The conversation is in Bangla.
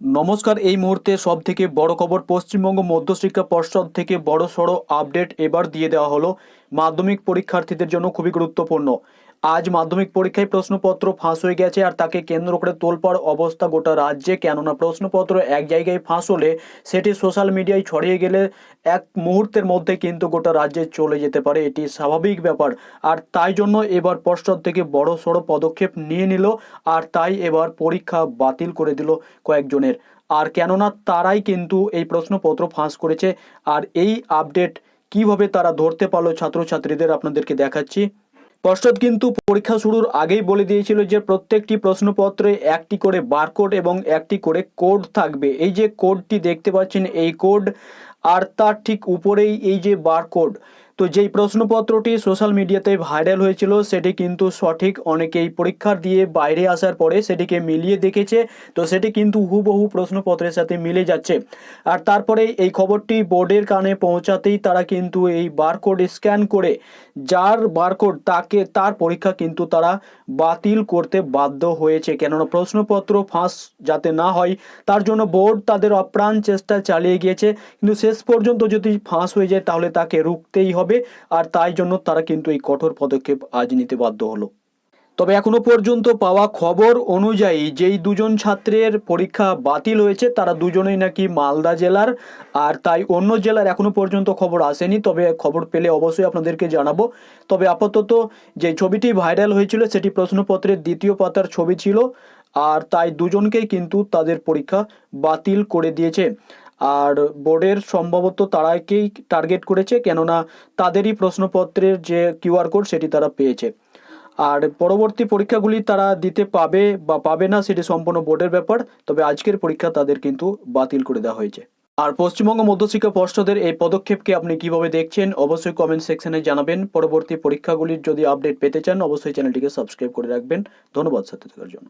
নমস্কার, এই মুহূর্তে সব থেকে বড় খবর পশ্চিমবঙ্গ মধ্যশিক্ষা পর্ষদ থেকে বড় সড়ো আপডেট এবার দিয়ে দেওয়া হলো। মাধ্যমিক পরীক্ষার্থীদের জন্য খুবই গুরুত্বপূর্ণ। আজ মাধ্যমিক পরীক্ষায় প্রশ্নপত্র ফাঁস হয়ে গেছে আর তাকে কেন্দ্র করে তোলপাড় অবস্থা গোটা রাজ্যে। কেননা প্রশ্নপত্র এক জায়গায় ফাঁস হলে সেটি সোশ্যাল মিডিয়ায় ছড়িয়ে গেলে এক মুহূর্তের মধ্যে কিন্তু গোটা রাজ্যে চলে যেতে পারে। এটি স্বাভাবিক ব্যাপার। আর তাই জন্য এবার পর্ষদ থেকে বড় সড়ো পদক্ষেপ নিয়ে নিল আর তাই এবার পরীক্ষা বাতিল করে দিল কয়েকজনের। আর কেননা তারাই কিন্তু এই প্রশ্নপত্র ফাঁস করেছে। আর এই আপডেট কীভাবে তারা ধরতে পারল ছাত্রছাত্রীদের আপনাদেরকে দেখাচ্ছি। পর্ষদ কিন্তু পরীক্ষা শুরুর আগেই বলে দিয়েছিল যে প্রত্যেকটি প্রশ্নপত্রে একটি করে বারকোড এবং একটি করে কোড থাকবে। এই যে কোডটি দেখতে পাচ্ছেন, এই কোড আর তার ঠিক উপরেই এই যে বারকোড তো যেই প্রশ্নপত্রটি সোশ্যাল মিডিয়াতে ভাইরাল হয়েছিল, সেটি কিন্তু সঠিক অনেকেই পরীক্ষার দিয়ে বাইরে আসার পরে সেটিকে মিলিয়ে দেখেছে। তো সেটি কিন্তু হুবহু প্রশ্নপত্রের সাথে মিলে যাচ্ছে। আর তারপরে এই খবরটি বোর্ডের কানে পৌঁছাতেই তারা কিন্তু এই বারকোড স্ক্যান করে যার বারকোড তাকে, তার পরীক্ষা কিন্তু তারা বাতিল করতে বাধ্য হয়েছে। কেননা প্রশ্নপত্র ফাঁস যাতে না হয়, তার জন্য বোর্ড তাদের অপ্রাণ চেষ্টা চালিয়ে গিয়েছে। কিন্তু শেষ পর্যন্ত যদি ফাঁস হয়ে যায়, তাহলে তাকে রুখতেই হবে, আর তাই জন্য তারা কিন্তু এই কঠোর পদক্ষেপ আজ নিতে বাধ্য হলো। তবে এখনও পর্যন্ত পাওয়া খবর অনুযায়ী যেই দুজন ছাত্রের পরীক্ষা বাতিল হয়েছে, তারা দুজনেই নাকি মালদা জেলার, আর তাই অন্য জেলার এখনও পর্যন্ত খবর আসেনি। তবে খবর পেলে অবশ্যই আপনাদেরকে জানাব। তবে আপাতত যে ছবিটি ভাইরাল হয়েছিল, সেটি প্রশ্নপত্রের দ্বিতীয় পাতার ছবি ছিল, আর তাই দুজনকেই কিন্তু তাদের পরীক্ষা বাতিল করে দিয়েছে। আর বোর্ডের সম্ভবত তারাকেই টার্গেট করেছে, কেননা তাদেরই প্রশ্নপত্রের যে কিউআর কোড সেটি তারা পেয়েছে। আর পরবর্তী পরীক্ষাগুলি তারা দিতে পাবে বা পাবে না সেটি সম্পূর্ণ বোর্ডের ব্যাপার, তবে আজকের পরীক্ষা তাদের কিন্তু বাতিল করে দেওয়া হয়েছে। আর পশ্চিমবঙ্গ মধ্যশিক্ষা পর্ষদের এই পদক্ষেপকে আপনি কীভাবে দেখছেন, অবশ্যই কমেন্ট সেকশনে জানাবেন। পরবর্তী পরীক্ষাগুলির যদি আপডেট পেতে চান, অবশ্যই চ্যানেলটিকে সাবস্ক্রাইব করে রাখবেন। ধন্যবাদ সাথে থাকার জন্য।